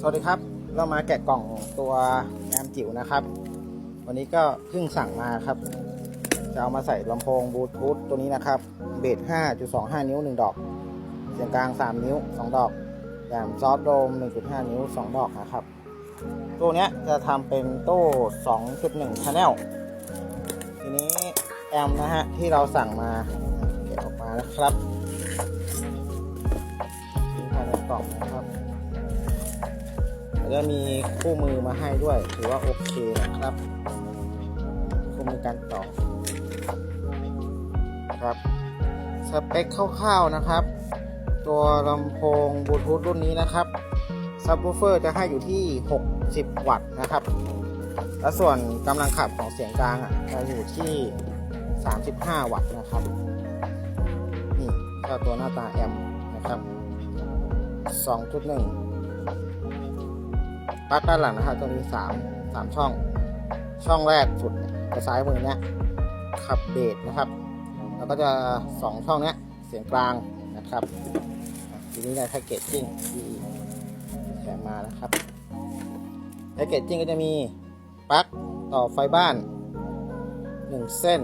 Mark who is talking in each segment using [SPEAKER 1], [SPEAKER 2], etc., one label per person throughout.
[SPEAKER 1] สวัสดีครับ เรามาแกะกล่องตัวแอมจิ๋วนะครับ วันนี้ก็เพิ่งสั่งมาครับ จะเอามาใส่ลำโพงบลูทูธตัวนี้นะครับ เบส 5.25 นิ้ว 1 ดอก เสียงกลาง 3 นิ้ว 2 ดอกแหลมซอฟโดม 1.5 นิ้ว 2 ดอกนะครับ ตัวนี้จะทำเป็นตู้2.1 channel ทีนี้แอมนะฮะ ที่เราสั่งมาเก็บออกมานะครับที่ภายในกล่องนะครับ แล้วมีคู่มือมาให้ด้วย ถือว่าโอเคนะครับ คู่มือการต่อครับ สเปคคร่าวๆนะครับ ตัวลำโพงบลูทูธรุ่นนี้นะครับซับ w ูเฟอร์จะให้อยู่ที่ 60 วัตต์นะครับ และส่วนกำลังขับของเสียงกลางอะจะอยู่ที่ 35 วัตต์นะครับ นี่ก็ตัวหน้าตาแอมนะครับ 2.1 ปลั๊กด้านหลังนะครับจะมีสามสามช่อง ช่องแรกสุดจะซ้ายมือเนี้ยขับเบสนะครับ แล้วก็จะสองช่องเนี้ยเสียงกลางนะครับทีนี้ในแพ็กเกจจิ้งที่แถมมานะครับแพ็กเกจจิ้งก็จะมีปลั๊กต่อไฟบ้านหนึ่งเส้น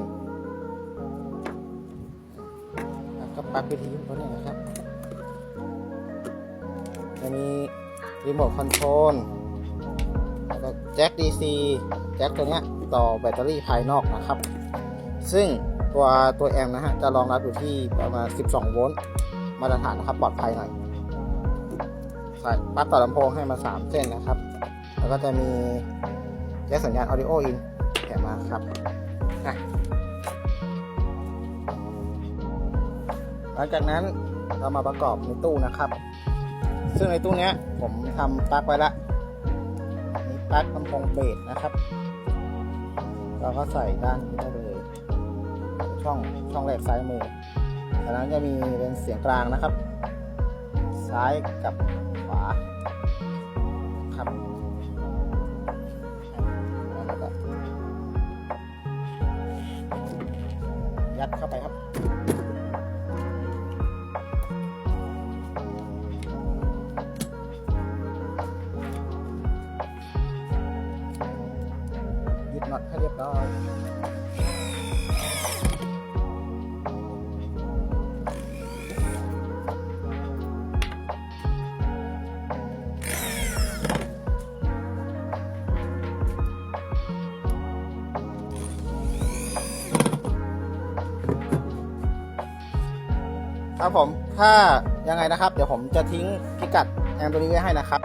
[SPEAKER 1] แล้วก็ปลั๊กวิทยุตัวนี้นะครับ จะมีรีโมทคอนโทรล แล้วก็แจ็ค DC แจ็คตัวนี้ต่อแบตเตอรี่ภายนอกนะครับ ซึ่งตัวตัวแอมนะฮะจะรองรับอยู่ที่ประมาณ 12 โวลต์มาตรฐานนะครับปลอดภัยหน่อยใส่ปลั๊กต่อลำโพงให้มา 3 เส้นนะครับ แล้วก็จะมีแจ็คสัญญาณ Audio In แถมมาครับหลังจากนั้นเรามาประกอบในตู้นะครับ ซึ่งในตู้นี้ผมทำปลั๊กไว้ละ ลั๊กลำโพงเบสนะครับ เราก็ใส่ด้านนี้ได้เลยช่องช่องแรกซ้ายมือจากนั้นจะมีเป็นเสียงกลางนะครับ ซ้ายกับขวาครับแล้วก็ยัดเข้าไปครับ น็อตให้เรียบร้อยครับผมถ้ายังไงนะครับ เดี๋ยวผมจะทิ้งพิกัดแอมตัวนี้ไว้ให้นะครับ